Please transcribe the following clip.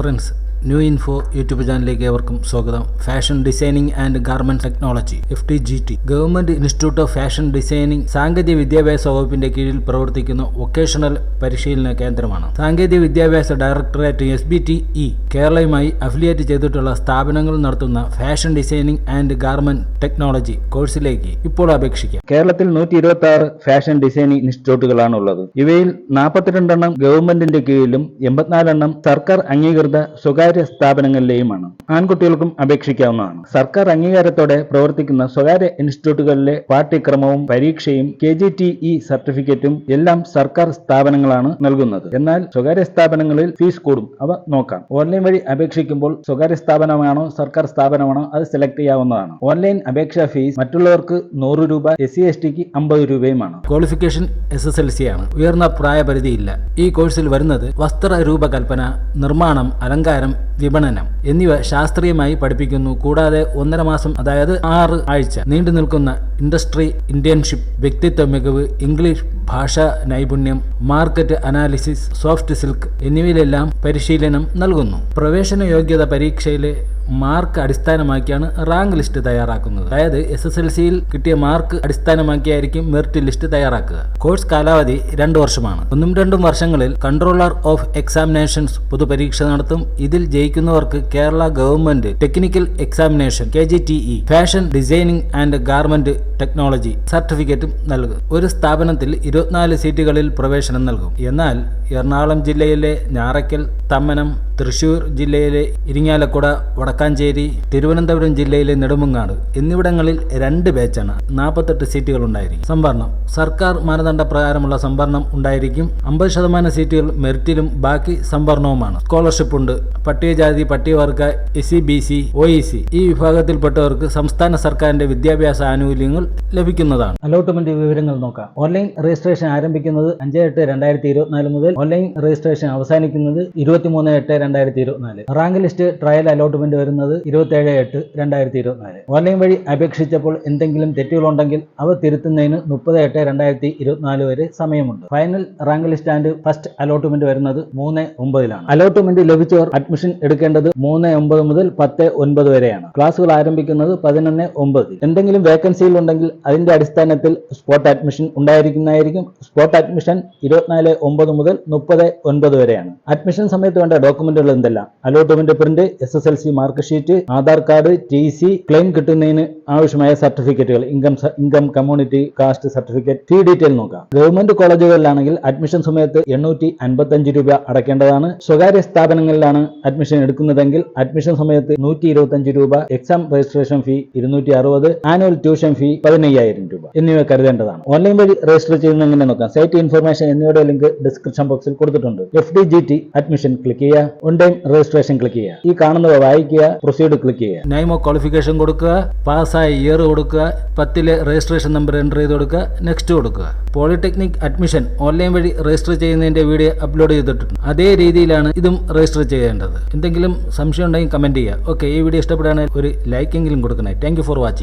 Friends new info YouTube ചാനലിലേക്ക് ഏവർക്കും സ്വാഗതം. Fashion designing and garment technology F T G T government institute of fashion designing സാങ്കേതിക വിദ്യാഭ്യാസ വകുപ്പിന്റെ കീഴിൽ പ്രവർത്തിക്കുന്ന വൊക്കേഷണൽ പരിശീലന കേന്ദ്രമാണ്. സാങ്കേതിക വിദ്യാഭ്യാസ directorate S B T E കേരളയുമായി affiliate ചെയ്തിട്ടുള്ള സ്ഥാപനങ്ങൾ നടത്തുന്ന fashion designing and garment technology കോഴ്സിലേക്ക് ഇപ്പോൾ അപേക്ഷിക്കാം. കേരളത്തിൽ നൂറ്റി ഇരുപത്തി ആറ് ഫാഷൻ ഡിസൈനിങ് ഇൻസ്റ്റിറ്റ്യൂട്ടുകളാണ് ഉള്ളത് ഇവയിൽ നാൽപ്പത്തിരണ്ടെണ്ണം ഗവൺമെന്റിന്റെ കീഴിലും എൺപത്തിനാലെണ്ണം സർക്കാർ അംഗീകൃത സ്വകാര്യ സ്ഥാപനങ്ങളിലെയുമാണ്. ആൺകുട്ടികൾക്കും അപേക്ഷിക്കാവുന്നതാണ്. സർക്കാർ അംഗീകാരത്തോടെ പ്രവർത്തിക്കുന്ന സ്വകാര്യ ഇൻസ്റ്റിറ്റ്യൂട്ടുകളിലെ പാഠ്യക്രമവും പരീക്ഷയും കെ ജി ടി ഇ സർട്ടിഫിക്കറ്റും എല്ലാം സർക്കാർ സ്ഥാപനങ്ങളാണ് നൽകുന്നത്. എന്നാൽ സ്വകാര്യ സ്ഥാപനങ്ങളിൽ ഫീസ് കൂടും. അവ നോക്കാം. ഓൺലൈൻ വഴി അപേക്ഷിക്കുമ്പോൾ സ്വകാര്യ സ്ഥാപനമാണോ സർക്കാർ സ്ഥാപനമാണോ അത് സെലക്ട് ചെയ്യാവുന്നതാണ്. ഓൺലൈൻ അപേക്ഷാ ഫീസ് മറ്റുള്ളവർക്ക് നൂറ് രൂപ എസ് സി എസ് ടിക്ക് അമ്പത് രൂപയുമാണ്. Qualification S S L C ആണ്. ഉയർന്ന പ്രായപരിധിയില്ല. ഈ കോഴ്സിൽ വരുന്നത് വസ്ത്ര രൂപകൽപ്പന നിർമ്മാണം അലങ്കാരം വിപണനം. എന്നിവ ശാസ്ത്രീയമായി പഠിപ്പിക്കുന്നു. കൂടാതെ ഒന്നര മാസം അതായത് ആറ് ആഴ്ച നീണ്ടു നിൽക്കുന്ന ഇൻഡസ്ട്രി ഇന്റേൺഷിപ്പ് വ്യക്തിത്വ മികവ് ഇംഗ്ലീഷ് ഭാഷാ നൈപുണ്യം മാർക്കറ്റ് അനാലിസിസ് സോഫ്റ്റ് സിൽക്ക് എന്നിവയിലെല്ലാം പരിശീലനം നൽകുന്നു. പ്രവേശന യോഗ്യത പരീക്ഷയിലെ മാർക്ക് അടിസ്ഥാനമാക്കിയാണ് റാങ്ക് ലിസ്റ്റ് തയ്യാറാക്കുന്നത്. അതായത് എസ് എസ് എൽ സിയിൽ കിട്ടിയ മാർക്ക് അടിസ്ഥാനമാക്കിയായിരിക്കും മെറിറ്റ് ലിസ്റ്റ് തയ്യാറാക്കുക. കോഴ്സ് കാലാവധി രണ്ട് വർഷമാണ്. ഒന്നും രണ്ടും വർഷങ്ങളിൽ കൺട്രോളർ ഓഫ് എക്സാമിനേഷൻസ് പൊതുപരീക്ഷ നടത്തും. ഇതിൽ ജയിക്കുന്നവർക്ക് Kerala government technical examination K G T E fashion designing and garment technology സർട്ടിഫിക്കറ്റും നൽകും. ഒരു സ്ഥാപനത്തിൽ ഇരുപത്തിനാല് സീറ്റുകളിൽ പ്രവേശനം നൽകും. എന്നാൽ എറണാകുളം ജില്ലയിലെ ഞാറയ്ക്കൽ തമ്മനം തൃശൂർ ജില്ലയിലെ ഇരിങ്ങാലക്കുട വടക്കാഞ്ചേരി തിരുവനന്തപുരം ജില്ലയിലെ നെടുമങ്ങാട് എന്നിവിടങ്ങളിൽ രണ്ട് ബാച്ചാണ് നാൽപ്പത്തെട്ട് സീറ്റുകൾ ഉണ്ടായിരിക്കും. സംവരണം. സർക്കാർ മാനദണ്ഡ പ്രകാരമുള്ള സംവരണം ഉണ്ടായിരിക്കും. അമ്പത് ശതമാനം സീറ്റുകൾ മെറിറ്റിലും ബാക്കി സംവരണവുമാണ്. സ്കോളർഷിപ്പ് ഉണ്ട്. പട്ടികജാതി പട്ടികവർഗ S C B C O E C ഈ വിഭാഗത്തിൽപ്പെട്ടവർക്ക് സംസ്ഥാന സർക്കാരിന്റെ വിദ്യാഭ്യാസ ആനുകൂല്യങ്ങൾ ലഭിക്കുന്നതാണ്. അലോട്ട്മെന്റ് വിവരങ്ങൾ നോക്കാം. ഓൺലൈൻ രജിസ്ട്രേഷൻ ആരംഭിക്കുന്നത് അഞ്ച് എട്ട് രണ്ടായിരത്തി ഇരുപത്തിനാല് മുതൽ ഓൺലൈൻ രജിസ്ട്രേഷൻ അവസാനിക്കുന്നത് ഇരുപത്തിമൂന്ന് എട്ട് രണ്ടായിരത്തി ഇരുപത്തിനാല് റാങ്ക് ലിസ്റ്റ് ട്രയൽ അലോട്ട്മെന്റ് വരുന്നത് ഇരുപത്തേഴ് എട്ട് രണ്ടായിരത്തി ഇരുപത്തിനാല് ഓൺലൈൻ വഴി അപേക്ഷിച്ചപ്പോൾ എന്തെങ്കിലും തെറ്റുകളുണ്ടെങ്കിൽ അവ തിരുത്തുന്നതിന് മുപ്പത് എട്ട് രണ്ടായിരത്തി ഇരുപത്തിനാല് വരെ സമയമുണ്ട്. Final rank list and first allotment വരുന്നത് മൂന്ന് ഒമ്പതിലാണ്. അലോട്ട്മെന്റ് ലഭിച്ചവർ അഡ്മിഷൻ എടുക്കേണ്ടത് മൂന്ന് ഒമ്പത് മുതൽ പത്ത് ഒൻപത് വരെയാണ്. ക്ലാസുകൾ ആരംഭിക്കുന്നത് പതിനൊന്ന് ഒമ്പത് എന്തെങ്കിലും വേക്കൻസികൾ ഉണ്ടെങ്കിൽ അതിന്റെ അടിസ്ഥാനത്തിൽ സ്പോട്ട് അഡ്മിഷൻ ഉണ്ടായിരിക്കുന്നതായിരിക്കും. സ്പോട്ട് അഡ്മിഷൻ ഇരുപത്തിനാല് ഒമ്പത് മുതൽ മുപ്പത് ഒൻപത് വരെയാണ്. അഡ്മിഷൻ സമയത്ത് വേണ്ട ഡോക്യുമെന്റുകൾ എന്തെല്ലാം? Allotment print S S L C mark sheet Aadhaar card T C claim കിട്ടുന്നതിന് ആവശ്യമായ സർട്ടിഫിക്കറ്റുകൾ income income community caste certificate fee detail നോക്കാം. ഗവൺമെന്റ് കോളേജുകളിലാണെങ്കിൽ അഡ്മിഷൻ സമയത്ത് എണ്ണൂറ്റി അൻപത്തഞ്ച് രൂപ അടയ്ക്കേണ്ടതാണ്. സ്വകാര്യ സ്ഥാപനങ്ങളിലാണ് അഡ്മിഷൻ എടുക്കുന്നതെങ്കിൽ അഡ്മിഷൻ സമയത്ത് നൂറ്റി ഇരുപത്തഞ്ച് രൂപ എക്സാം രജിസ്ട്രേഷൻ ഫീ ഇരുന്നൂറ്റി അറുപത് ആനുവൽ ട്യൂഷൻ ഫീ പതിനയ്യായിരം രൂപ എന്നിവ കരുതേണ്ടതാണ്. ഓൺലൈൻ വഴി രജിസ്റ്റർ ചെയ്യുന്ന എങ്ങനെ നോക്കാം? സൈറ്റ് ഇൻഫർമേഷൻ എന്നിവയുടെ ലിങ്ക് ഡിസ്ക്രിപ്ഷൻ ബോക്സിൽ കൊടുത്തിട്ടുണ്ട്. F D G T admission click ചെയ്യുക. ഓൺ ടൈം രജിസ്ട്രേഷൻ ക്ലിക്ക് ചെയ്യുക. ഈ കാണുന്നത് വായിക്കുക പ്രൊസീഡ് ക്ലിക്ക് ചെയ്യുക. നൈമോ ക്വാളിഫിക്കേഷൻ കൊടുക്കുക പാസ്സായ ഇയർ കൊടുക്കുക പത്തിലെ രജിസ്ട്രേഷൻ നമ്പർ എന്റർ ചെയ്ത് കൊടുക്കുക നെക്സ്റ്റ് കൊടുക്കുക. പോളിടെക്നിക് അഡ്മിഷൻ ഓൺലൈൻ വഴി രജിസ്റ്റർ ചെയ്യുന്നതിന്റെ വീഡിയോ അപ്ലോഡ് ചെയ്തിട്ടുണ്ട്. അതേ രീതിയിലാണ് ഇതും രജിസ്റ്റർ ചെയ്യേണ്ടത്. എന്തെങ്കിലും സംശയം ഉണ്ടെങ്കിൽ കമന്റ് ചെയ്യുക. ഓക്കെ ഈ വീഡിയോ ഇഷ്ടപ്പെടുകയാണെങ്കിൽ ഒരു ലൈക്കെങ്കിലും കൊടുക്കണേ. Thank for watching